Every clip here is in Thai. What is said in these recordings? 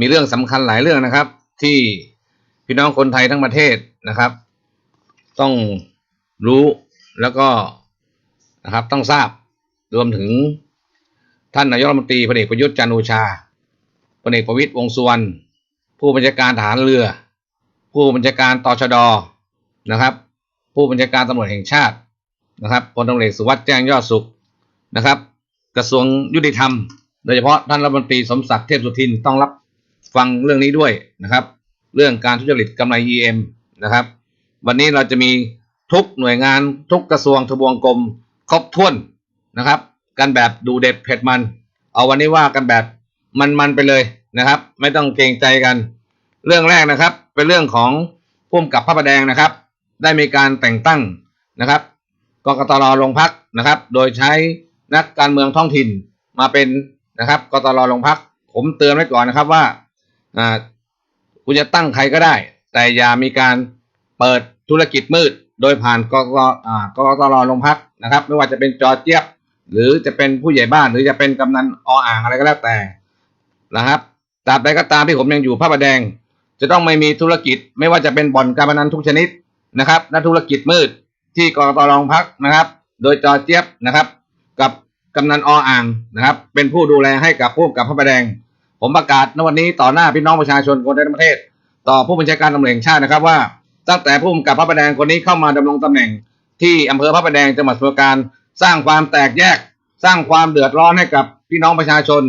มีเรื่องสำคัญหลายเรื่องนะครับ ที่พี่น้องคนไทยทั้งประเทศนะครับ ต้องรู้แล้วก็นะครับ ต้องทราบรวมถึงท่านนายกรัฐมนตรีพลเอกประยุทธ์จันโอชาพลเอกประวิตยวงสุวรรณผู้บัญชาการฐานเรือ ผู้บัญชาการตชดนะครับ ผู้บัญชาการตำรวจแห่งชาตินะครับพลตำรวจเอกสุวัสด์แจ้งยอดสุขนะครับ กระทรวงยุติธรรม โดยเฉพาะท่านรัฐมนตรีสมศักดิ์เทพสุทินต้องรับ ฟังเรื่องนี้ด้วยนะครับ เรื่องการทุจริตกำไร EM นะครับ วันนี้เราจะมีทุกหน่วยงานทุกกระทรวงทบวงกรมครบถ้วนนะครับ กันแบบดูเด็ดเผ็ดมัน เอาวันนี้ว่ากันแบบมันๆไปเลยนะครับ ไม่ต้องเกรงใจกัน เรื่องแรกนะครับ เป็นเรื่องของพุ่มกับพระประแดงนะครับ ได้มีการแต่งตั้งนะครับกกตรโรงพักนะครับ โดยใช้นักการเมืองท้องถิ่นมาเป็นนะครับกตรโรงพัก ผมเตือนไว้ก่อนนะครับว่า อ่าคุณจะตั้งใครก็ได้ แต่อย่ามีการเปิดธุรกิจมืด โดยผ่านกกอ่ากตรโรงพักนะครับ ไม่ว่าจะเป็นจอเจี๊ยบ หรือจะเป็นผู้ใหญ่บ้านหรือจะเป็นกำนันออ่างอะไรก็แล้วแต่นะครับตราบใดก็ตามที่ผมยังอยู่พระประแดง จะต้องไม่มีธุรกิจ ไม่ว่าจะเป็นบ่อนการพนันทุกชนิดนะครับและธุรกิจมืดที่กรตรองพักนะครับ โดยจอเจี๊ยบนะครับ กับกำนันออ่างนะครับ เป็นผู้ดูแลให้กับผู้กกับพระประแดง ผมประกาศในวันนี้ต่อหน้าพี่น้องประชาชนคนไทยทั้งประเทศ ต่อผู้บัญชาการตำรวจแห่งชาตินะครับว่า ตั้งแต่ผู้กำกับพระประแดงคนนี้เข้ามาดำรงตำแหน่ง ที่อำเภอพระประแดงจังหวัดสมุทรปราการสร้างความแตกแยก สร้างความเดือดร้อนให้กับพี่น้องประชาชน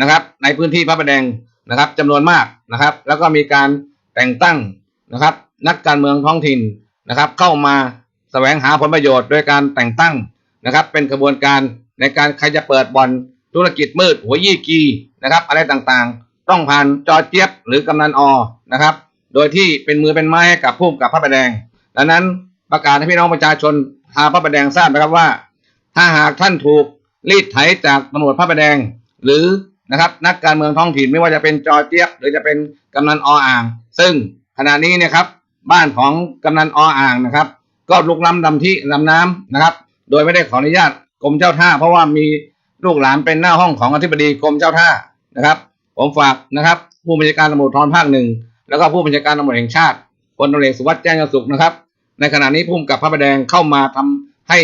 นะครับ ในพื้นที่พระประแดงนะครับจำนวนมากนะครับ แล้วก็มีการแต่งตั้งนะครับ นักการเมืองท้องถิ่นนะครับ เข้ามาแสวงหาผลประโยชน์โดยการแต่งตั้งนะครับ เป็นกระบวนการในการใครจะเปิดบ่อน ธุรกิจมืดหัวยี่กีนะครับอะไรต่างๆ ต้องผ่านจอเจี๊ยบหรือกำนันอนะครับ โดยที่เป็นมือเป็นไม้ให้กับผู้กำกับพระประแดง ดังนั้นประกาศให้พี่น้องประชาชนชาพระประแดงทราบนะครับว่า ถ้าหากท่านถูกรีดไถจากตำรวจพระประแดง หรือนะครับนักการเมืองท้องถิ่นไม่ว่าจะเป็นจอเจี๊ยบ หรือจะเป็นกำนันออ่าง ซึ่งขณะนี้เนี่ยครับบ้านของกำนันออ่างนะครับ ก็ลุกล้ำดำที่ลำน้ำนะครับ โดยไม่ได้ขออนุญาตกรมเจ้าท่า เพราะว่ามี ลูกหลานเป็นหน้าห้องของอธิบดีกรมเจ้าท่านะครับ ผมฝากนะครับ ผู้บัญชาการตำรวจทรภาคหนึ่งแล้วก็ผู้บัญชาการตำรวจแห่งชาติพลตำรวจเอกสุวัสด์แจ้งยสุขนะครับ ในขณะนี้พุ่มกับพระประแดงเข้ามาทำให้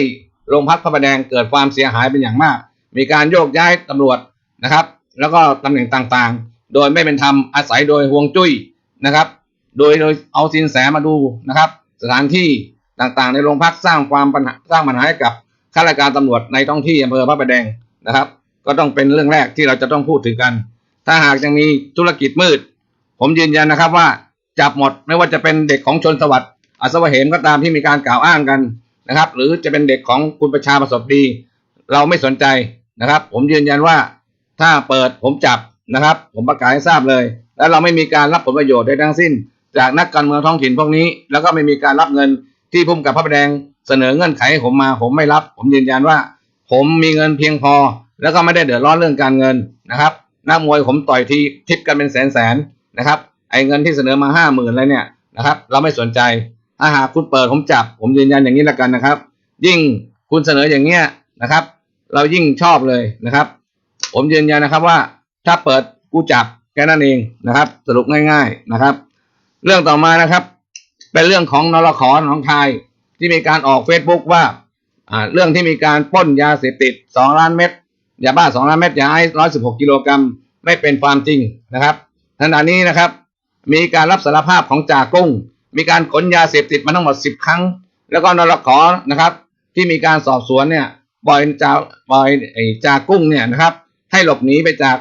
โรงพักพระประแดงเกิดความเสียหายเป็นอย่างมาก มีการโยกย้ายตำรวจนะครับ แล้วก็ตำแหน่งต่างๆ โดยไม่เป็นธรรมอาศัยโดยห่วงจุ้ยนะครับ โดยโดยเอาสินแสมาดูนะครับ สถานที่ต่างๆ ในโรงพักสร้างความปัญหาสร้างปัญหาให้กับข้าราชการตำรวจในท้องที่อำเภอพระประแดง นะครับ ก็ต้องเป็นเรื่องแรกที่เราจะต้องพูดถึงกัน ถ้าหากยังมีธุรกิจมืด ผมยืนยันนะครับว่าจับหมดไม่ว่าจะเป็นเด็กของชนสวัสดิ์อัศวเหมก็ตามที่มีการกล่าวอ้างกันนะครับ หรือจะเป็นเด็กของคุณประชาประสบดี เราไม่สนใจนะครับ ผมยืนยันว่าถ้าเปิดผมจับนะครับ ผมประกาศให้ทราบเลย แล้วเราไม่มีการรับผลประโยชน์ใดทั้งสิ้น จากนักการเมืองท้องถิ่นพวกนี้ แล้วก็ไม่มีการรับเงินที่พุ่มกับพระประแดงเสนอเงื่อนไขให้ผมมา ผมไม่รับ ผมยืนยันว่า ผมมีเงินเพียงพอ แล้วก็ไม่ได้เดือดร้อนเรื่องการเงินนะครับนักมวยผมต่อยทีทิปกันเป็นแสนแสนนะครับไอ้เงินที่เสนอมาห้าหมื่นอะไรเนี่ยนะครับ เราไม่สนใจถ้าหากคุณเปิดผมจับ ผมยืนยันอย่างนี้ล้วกันนะครับ ยิ่งคุณเสนออย่างเงี้ยนะครับ เรายิ่งชอบเลยนะครับ ผมยืนยันนะครับว่าถ้าเปิดกูจับแค่นั้นเองนะครับ สรุปง่าย ๆนะครับ เรื่องต่อมานะครับ เป็นเรื่องของนรขอหนองคายที่มีการออกเฟซบุ๊กว่า เรื่องที่มีการป้นยาเสพติดสองล้านเม็ดยาบ้าสองล้านเม็ดยาไอซ์ร้อยสิบหกกิโลกรัมไม่เป็นความจริงนะครับขณะนี้นะครับ มีการรับสารภาพของจ่ากุ้ง มีการขนยาเสพติดมาทั้งหมดสิบครั้ง แล้วก็นรขอนะครับ ที่มีการสอบสวนเนี่ยบอยจ่าบอยไอ้จ่ากุ้งเนี่ยนะครับ ให้หลบหนีไปจาก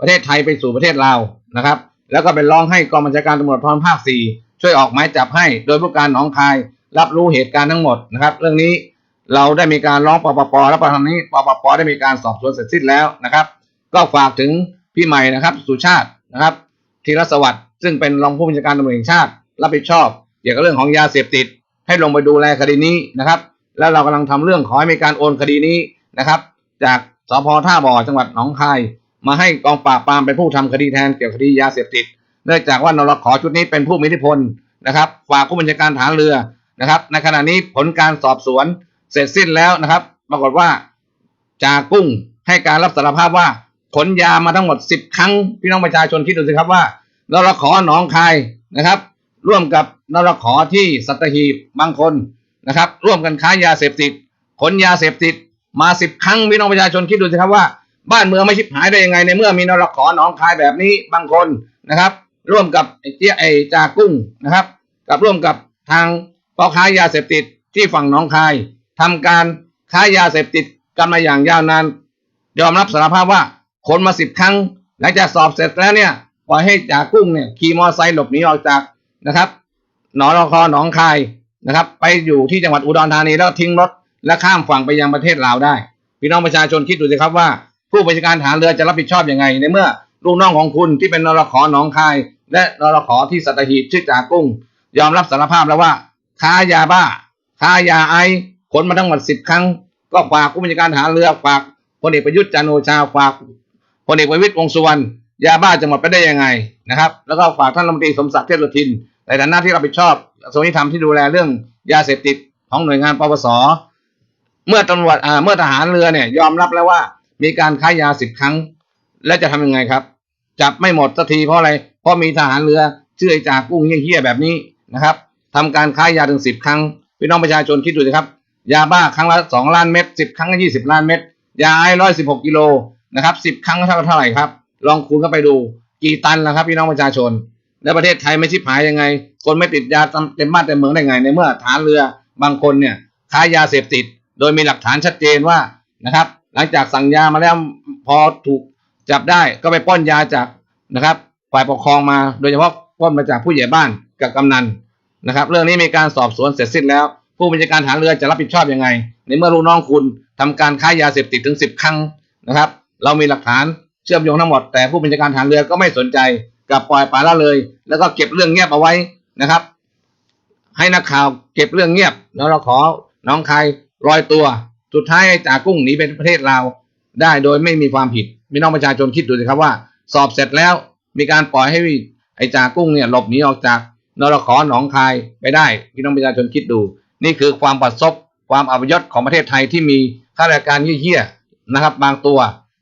ประเทศไทยไปสู่ประเทศลาวนะครับ แล้วก็ไปร้องให้กองบัญชาการตำรวจภูธรภาคสี่ช่วยออกหมายจับให้ โดยผู้การหนองคายรับรู้เหตุการณ์ทั้งหมดนะครับ เรื่องนี้ เราได้มีการร้องปปปแล้วตอนนี้ปปปได้มีการสอบสวนเสร็จสิ้นแล้วนะครับ ก็ฝากถึงพี่ใหม่นะครับสุชาตินะครับธีรสวัสดิ์ซึ่งเป็นรองผู้บัญชาการตำรวจแห่งชาติ รับผิดชอบ เกี่ยวกับเรื่องของยาเสพติด ให้ลงไปดูแลคดีนี้นะครับ แล้วเรากำลังทำเรื่องขอให้มีการโอนคดีนี้นะครับ จากสพท่าบ่อจังหวัดหนองคาย มาให้กองปราบปรามเป็นผู้ทำคดีแทนเกี่ยวกับคดียาเสพติด เนื่องจากว่านรขอชุดนี้เป็นผู้มีอิทธิพลนะครับ ฝากผู้บัญชาการฐานเรือนะครับ ในขณะนี้ผลการสอบสวน เสร็จสิ้นแล้วนะครับ ปรากฏว่าจากกุ้งให้การรับสารภาพว่าขนยามาทั้งหมดสิบครั้ง พี่น้องประชาชนคิดดูสิครับว่านรขอหนองคายนะครับ ร่วมกับนรขอที่สัตหีบบางคนนะครับ ร่วมกันค้ายาเสพติดขนยาเสพติดมาสิบครั้งพี่น้องประชาชนคิดดูสิครับว่า บ้านเมืองไม่ชิบหายได้ยังไง ในเมื่อมีนรขอหนองคายแบบนี้บางคนนะครับ ร่วมกับไอ้เจี๊ยไอ้จากกุ้งนะครับ กับร่วมกับทางพ่อค้ายาเสพติดที่ฝั่งหนองคาย ทำการค้ายาเสพติดกันมาอย่างยาวนาน ยอมรับสารภาพว่าขนมาสิบครั้ง หลังจากสอบเสร็จแล้วเนี่ยปล่อยให้จากกุ้งเนี่ยขี่มอเตอร์ไซค์หลบหนีออกจากนะครับ หนองรคอหนองคายนะครับ ไปอยู่ที่จังหวัดอุดรธานีแล้วทิ้งรถและข้ามฝั่งไปยังประเทศลาวได้ พี่น้องประชาชนคิดดูสิครับว่า ผู้บัญชาการฐานเรือจะรับผิดชอบอยังไง ในเมื่อลูกน้องของคุณที่เป็นนรขอหนองคาย และนรขอที่สัตหีบชื่อจากกุ้ง ยอมรับสารภาพแล้วว่า ค้ายาบ้า ค้ายาไอ ขนมาทั้งหมดสิบครั้ง ก็ฝากผู้บัญชาการฐานเรือฝากพลเอกประยุทธ์จันโอชาฝากพลเอกประวิตรวงสุวรรณยาบ้าจะหมดไปได้ยังไงนะครับ แล้วก็ฝากท่านรัฐมนตรีสมศักดิ์เทพสุทิน ในฐานะที่รับผิดชอบกระทรวงยุติธรรมที่ดูแลเรื่องยาเสพติดของหน่วยงานปปสเมื่อตำรวจเมื่อทหารเรือเนี่ยยอมรับแล้วว่ามีการค้ายาสิบครั้ง แล้วจะทำยังไงครับ จับไม่หมดสักทีเพราะอะไร เพราะมีทหารเรือชื่อจากกุ้งเหี้ยๆแบบนี้นะครับทำการค้ายาถึงสิบครั้งพี่น้องประชาชนคิดดูสิครับ ยาบ้าครั้งละสองล้านเม็ดสิบครั้งก็ยี่สิบล้านเม็ดยาไอร้อยสิบหกกิโลนะครับสิบครั้งเท่ากับเท่าไหร่ครับ ลองคูณเข้าไปดูกี่ตันแล้วครับพี่น้องประชาชน แล้วประเทศไทยไม่ชิบหายยังไง คนไม่ติดยาเต็มบ้านเต็มเมืองได้ไง ในเมื่อฐานเรือบางคนเนี่ยค้ายาเสพติด โดยมีหลักฐานชัดเจนว่านะครับ หลังจากสั่งยามาแล้วพอถูกจับได้ก็ไปปล้นยาจากนะครับ ฝ่ายปกครองมาโดยเฉพาะปล้นมาจากผู้ใหญ่บ้านกับกำนันนะครับ เรื่องนี้มีการสอบสวนเสร็จสิ้นแล้ว ผู้บัญชาการฐานเรือจะรับผิดชอบยังไง ในเมื่อลูกน้องคุณทำการค้ายาเสพติดถึงสิบครั้งนะครับ เรามีหลักฐานเชื่อมโยงทั้งหมด แต่ผู้บัญชาการฐานเรือก็ไม่สนใจกลับปล่อยปละละเลย แล้วก็เก็บเรื่องเงียบเอาไว้นะครับ ให้นักข่าวเก็บเรื่องเงียบ แล้วเราขอน้องคายลอยตัว สุดท้ายไอ้จากุ้งหนีไปประเทศลาวได้โดยไม่มีความผิดพี่น้องประชาชนคิดดูสิครับว่า สอบเสร็จแล้วมีการปล่อยให้ไอ้จากกุ้งเนี่ยหลบหนีออกจากนรขอหนองคายไปได้พี่น้องประชาชนคิดดู นี่คือความปัดซบความอับยศของประเทศไทยที่มีข้าราชการเหี้ยๆนะครับ บางตัว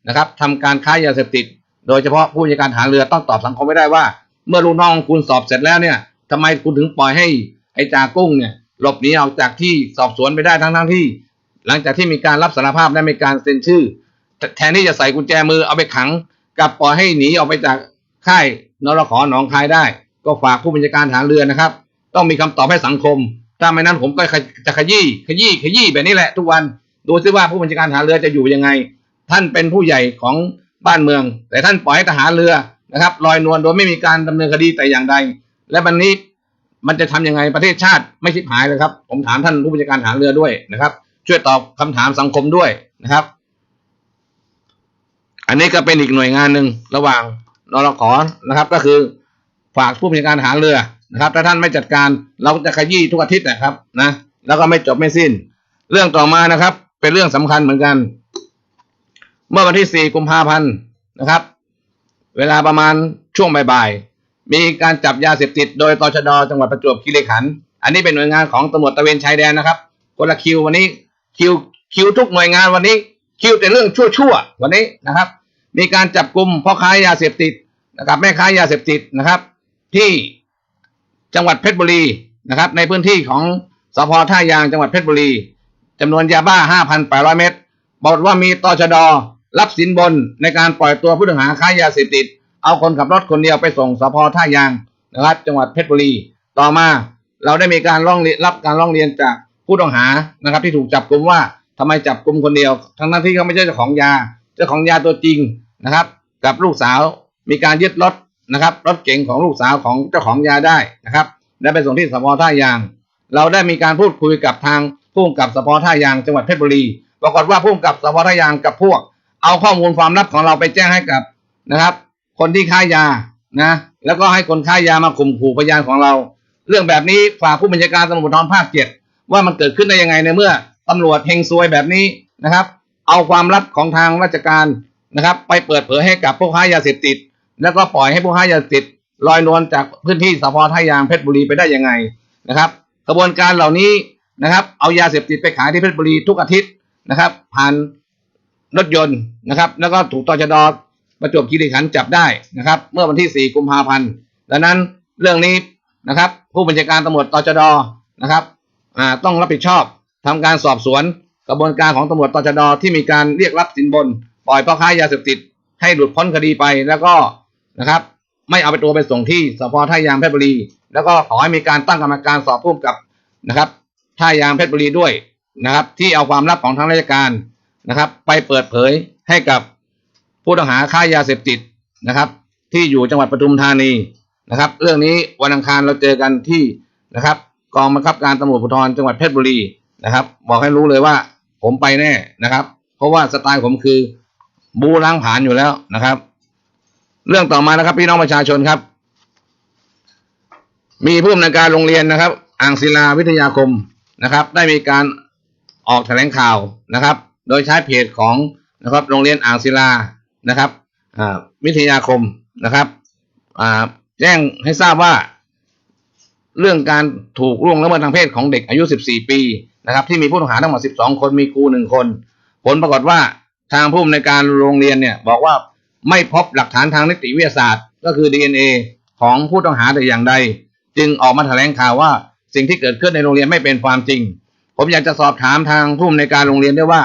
นะครับทำการค้ายาเสพติด โดยเฉพาะผู้จัดการฐาเรือต้องตอบสังคมไม่ได้ว่า เมื่อลูกน้องคุณสอบเสร็จแล้วเนี่ยทำไมคุณถึงปล่อยให้ไอ้จากุ้งเนี่ยหลบหนีออกจากที่สอบสวนไปได้ทั้งทั้งที่ หลังจากที่มีการรับสารภาพและมีการเซ็นชื่อ แทนที่จะใส่กุญแจมือเอาไปขังกับปล่อยให้หนีออกไปจากค่ายนรขอหนองคายได้ ก็ฝากผู้บัญชาการฐานเรือนะครับ ต้องมีคำตอบให้สังคม ถ้าไม่นั้นผมก็จะขยี้ขยี้ขยี้แบบนี้แหละ ทุกวันดูซิว่าผู้บัญชาการฐานเรือจะอยู่ยังไง ท่านเป็นผู้ใหญ่ของบ้านเมือง แต่ท่านปล่อยให้ทหารเรือนะครับลอยนวลโดยไม่มีการดำเนินคดีแต่อย่างใด และวันนี้มันจะทำยังไงประเทศชาติไม่ชิบหายเลยครับ ผมถามท่านผู้บัญชาการฐานเรือด้วยนะครับ ช่วยตอบคำถามสังคมด้วยนะครับ อันนี้ก็เป็นอีกหน่วยงานหนึ่งระหว่างนรขอนะครับ ก็คือฝากผู้บัญชาการฐานเรือ นะครับถ้าท่านไม่จัดการเราจะขยี้ทุกอาทิตย์นะครับนะแล้วก็ไม่จบไม่สิ้น เรื่องต่อมานะครับ เป็นเรื่องสำคัญเหมือนกัน เมื่อวันที่ 4 กุมภาพันธ์นะครับ เวลาประมาณช่วงบ่ายๆมีการจับยาเสพติดโดยตชดจังหวัดประจวบคีรีขันธ์อันนี้เป็นหน่วยงานของตำรวจตะเวนชายแดนนะครับคนละคิววันนี้คิวคิวทุกหน่วยงานวันนี้ คิวแต่เรื่องชั่วๆวันนี้นะครับ มีการจับกลุ่มพ่อค้ายาเสพติดนะครับ แม่ค้ายาเสพติดนะครับ ที่ จังหวัดเพชรบุรีนะครับ ในพื้นที่ของสพท่ายางจังหวัดเพชรบุรีจำนวนยาบ้า 5,800 เม็ดบอกว่ามีตชดรับสินบนในการปล่อยตัวผู้ต้องหาค้ายาเสพติด เอาคนขับรถคนเดียวไปส่งสพท่ายางนะครับ จังหวัดเพชรบุรี ต่อมาเราได้มีการร้องรับการร้องเรียนจากผู้ต้องหานะครับ ที่ถูกจับกลุ่มว่าทำไมจับกลุ่มคนเดียว ทั้งนั้นที่เขาไม่ใช่เจ้าของยา เจ้าของยาตัวจริงนะครับ กับลูกสาวมีการยึดรถ นะครับ รถเก๋งของลูกสาวของเจ้าของยาได้นะครับ และไปส่งที่สพท่ายาง เราได้มีการพูดคุยกับทางผู้กำกับสพท่ายางจังหวัดเพชรบุรีปรากฏว่าผู้กำกับสพท่ายางกับพวก เอาข้อมูลความลับของเราไปแจ้งให้กับนะครับ คนที่ค้ายานะ แล้วก็ให้คนค้ายามาข่มขู่พยานของเรา เรื่องแบบนี้ฝากผู้บัญชาการตำรวจภูธรภาคเจ็ดว่ามันเกิดขึ้นได้ยังไงในเมื่อตำรวจเฮงซวยแบบนี้นะครับ เอาความลับของทางราชการนะครับ ไปเปิดเผยให้กับผู้ค้ายาเสพติด แล้วก็ปล่อยให้ผู้ค้ายาเสพติดลอยนวลจากพื้นที่สพท่ายางเพชรบุรีไปได้ยังไงนะครับ กระบวนการเหล่านี้นะครับ เอายาเสพติดไปขายที่เพชรบุรีทุกอาทิตย์นะครับ ผ่านรถยนต์นะครับ แล้วก็ถูกตชดประจวบคีรีขันธ์จับได้นะครับ เมื่อวันที่ 4 กุมภาพันธ์ดังนั้นเรื่องนี้นะครับ ผู้บัญชาการตำรวจตจดนะครับต้องรับผิดชอบทำการสอบสวน กระบวนการของตำรวจตจดที่มีการเรียกรับสินบน ปล่อยพ่อค้ายาเสพติดให้หลุดพ้นคดีไปแล้วก็ นะครับ ไม่เอาไปตัวไปส่งที่สพท่ายางเพชรบุรี แล้วก็ขอให้มีการตั้งกรรมการสอบผู้กำกับนะครับท่ายางเพชรบุรีด้วยนะครับ ที่เอาความลับของทางราชการนะครับ ไปเปิดเผยให้กับผู้ต้องหาค้ายาเสพติดนะครับ ที่อยู่จังหวัดปทุมธานีนะครับ เรื่องนี้วันอังคารเราเจอกันที่นะครับ กองบังคับการตำรวจภูธรจังหวัดเพชรบุรีนะครับ บอกให้รู้เลยว่าผมไปแน่นะครับ เพราะว่าสไตล์ผมคือบูล้างผาญอยู่แล้วนะครับ เรื่องต่อมานะครับ พี่น้องประชาชนครับ มีผู้อำนวยการโรงเรียนนะครับ อ่างศิลาวิทยาคมนะครับ ได้มีการออกแถลงข่าวนะครับ โดยใช้เพจของนะครับ โรงเรียนอ่างศิลานะครับวิทยาคมนะครับแจ้งให้ทราบว่า เรื่องการถูกล่วงละเมิดทางเพศของเด็กอายุ 14 ปีนะครับ ที่มีผู้ต้องหาทั้งหมด 12 คนมีครูหนึ่งคน ผลปรากฏว่าทางผู้อำนวยการโรงเรียนเนี่ย บอกว่า ไม่พบหลักฐานทางนิติวิทยาศาสตร์ ก็คือ DNA ของผู้ต้องหาแต่อย่างใด จึงออกมาแถลงข่าวว่าสิ่งที่เกิดขึ้นในโรงเรียนไม่เป็นความจริง ผมอยากจะสอบถามทางผู้อำนวยการโรงเรียนด้วยว่า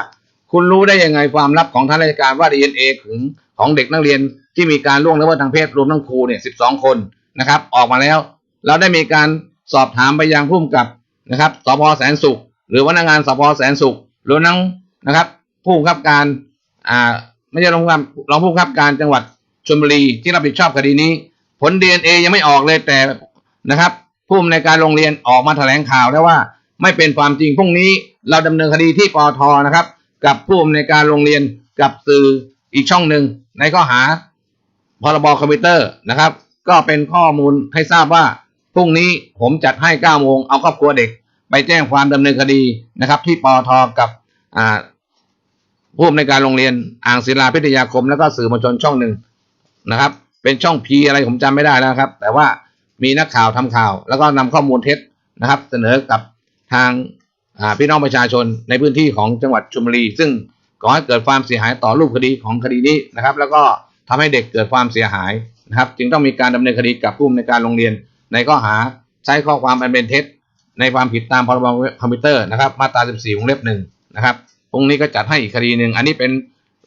คุณรู้ได้ยังไงความลับของทางราชการว่า DNA ของของเด็กนักเรียนที่มีการล่วงละเมิดทางเพศรวมทั้งครูเนี่ย 12 คนนะครับ ออกมาแล้ว เราได้มีการสอบถามไปยังผู้กำกับนะครับสพแสนสุข หรือพนักงานสพแสนสุขหรือนั่งนะครับ ผู้กำกับการอ่า ไม่ใช่รองผู้กำกับรองผู้กำกับการจังหวัดชลบุรีที่รับผิดชอบคดีนี้ ผล DNA ยังไม่ออกเลยแต่นะครับ ผู้อำนวยการโรงเรียนออกมาแถลงข่าวแล้วว่าไม่เป็นความจริงพรุ่งนี้เราดำเนินคดีที่ปอทนะครับ กับผู้อำนวยการโรงเรียนกับสื่ออีกช่องหนึ่งในข้อหาพรบคอมพิวเตอร์นะครับ ก็เป็นข้อมูลให้ทราบว่าพรุ่งนี้ผมจัดให้9โมงเอาครอบครัวเด็ก ไปแจ้งความดำเนินคดีนะครับ ที่ปอทกับอ่า ผู้อำนวยการโรงเรียนอ่างศิลาพิทยาคม แล้วก็สื่อมวลชนช่องหนึ่งนะครับ เป็นช่องพีอะไรผมจำไม่ได้แล้วครับ แต่ว่ามีนักข่าวทำข่าว แล้วก็นำข้อมูลเท็จนะครับ เสนอกับทางพี่น้องประชาชนในพื้นที่ของจังหวัดชลบุรี ซึ่งก่อให้เกิดความเสียหายต่อรูปคดีของคดีนี้นะครับ แล้วก็ทำให้เด็กเกิดความเสียหายนะครับ จึงต้องมีการดำเนินคดีกับผู้อำนวยการโรงเรียน ในข้อหาใช้ข้อความอันเป็นเท็จในความผิดตามพรบคอมพิวเตอร์นะครับ มาตรา 14 วงเล็บหนึ่งนะครับ รงนี้ก็จัดให้อีกคดีหนึ่งอันนี้เป็น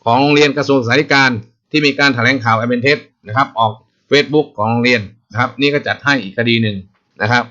ของโรงเรียนกระทรวงสาธารณสุขที่มีการแถลงข่าวอันเบนเทสนะครับ ออก Facebook ของโรงเรียนนะครับ นี่ก็จัดให้อีกคดีหนึ่งนะครับ